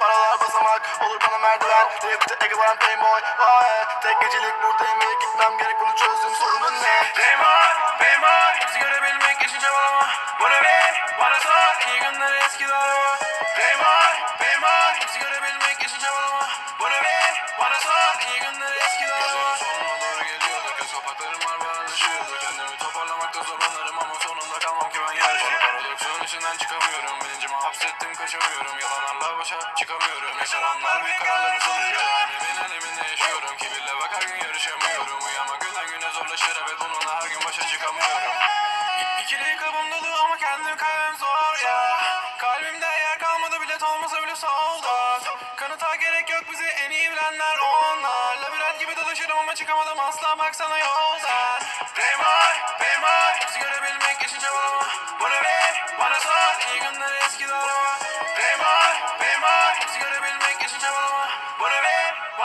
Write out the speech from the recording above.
Paralar basamak olur bana merdiven. Rapte Egemen Playboy. Vay Tek gecelik buradayım ve gitmem gerek bunu çözdüm. Sorunun ne? Beymar, beymar Bizi görebilmek için çabalama Bu ne be, bana sor. İyi günler eski araba Beymar, beymar Bizi görebilmek için çabalama Bu ne be, bana sor. İyi günler eski araba sonuna doğru geliyordu. Göz kapaklarım var ve alışıyordu Kendimi toparlamakta zorlanırım ama sonunda kalmam ki ben yarışırım Paradoksun içinden çıkamıyorum. Bilincimi hapsettim kaçamıyorum. Yalanlarla başa çıkamıyorum. Yaşananlar bir kararları sonucu Annemin öneminde yaşıyorum. Kibirle bak her gün yarışamıyorum. Uyanmak günden güne zorlaşır. Evet bununla her gün başa çıkamıyorum. İkili kabım dolu ama kendim kalbim zor ya. Kalbimde yer kalmadı bilet olmasa bile solda Kanıta gerek yok bizi en iyi bilenler onlar. Labirent gibi dolaşırım ama çıkamadım. Asla baksana yoldan Beymar, beymar Bizi görebilmek için hava